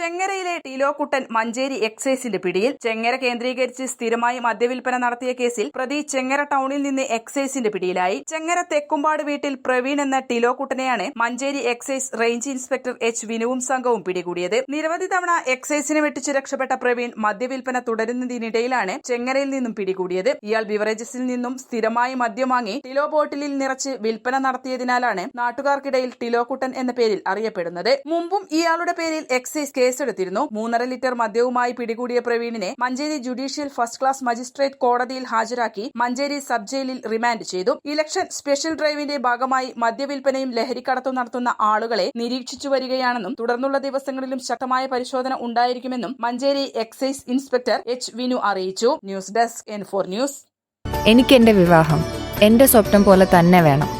ചെങ്ങരയിലെ ടീലോക്കുട്ടൻ മഞ്ചേരി എക്സൈസിന്റെ പിടിയിൽ ചെങ്ങര കേന്ദ്രീകരിച്ച് സ്ഥിരമായി മദ്യവിൽപ്പന നടത്തിയ കേസിൽ പ്രതി ചെങ്ങര ടൗണിൽ നിന്ന് എക്സൈസിന്റെ പിടിയിലായി. ചെങ്ങര തെക്കുംപാട് വീട്ടിൽ പ്രവീൺ എന്ന ടീലോക്കുട്ടനെയാണ് Manjeri excise range inspector H വിനുവും സംഘവും പിടികൂടിയത്. നിരവധി തവണ എക്സൈസിനെ വെട്ടിച്ച് രക്ഷപ്പെട്ട പ്രവീൺ മദ്യവിൽപ്പന തുടരുന്നതിനിടയിലാണ് ചെങ്ങരയിൽ നിന്നും പിടികൂടിയത്. ഇയാൾ ബിവറേജസിൽ നിന്നും സ്ഥിരമായി മദ്യം വാങ്ങി ടിലോ ബോട്ടിലിൽ നിറച്ച് വിൽപ്പന നടത്തിയതിനാലാണ് നാട്ടുകാർക്കിടയിൽ ടിലോക്കുട്ടൻ എന്ന പേരിൽ അറിയപ്പെടുന്നത്. മുമ്പും ഇയാളുടെ പേരിൽ എക്സൈസ് കേസെടുത്തിരുന്നു. മൂന്നര ലിറ്റർ മദ്യവുമായി പിടികൂടിയ പ്രവീണിനെ Manjeri judicial first class magistrate കോടതിയിൽ ഹാജരാക്കി മഞ്ചേരി സബ് ജയിലിൽ റിമാൻഡ് ചെയ്തു. ഇലക്ഷൻ സ്പെഷ്യൽ ഡ്രൈവിന്റെ ഭാഗമായി മദ്യവിൽപ്പനയും ലഹരിക്കടത്തും നടത്തുന്ന ആളുകളെ നിരീക്ഷിച്ചു വരികയാണെന്നും തുടർന്നുള്ള ദിവസങ്ങളിലും ശക്തമായ പരിശോധന ഉണ്ടായിരിക്കുമെന്നും Manjeri excise inspector H Vinu അറിയിച്ചു. News desk N four news. എനിക്ക് എന്റെ വിവാഹം. എന്റെ സ്വപ്നം പോലെ തന്നെ വേണം.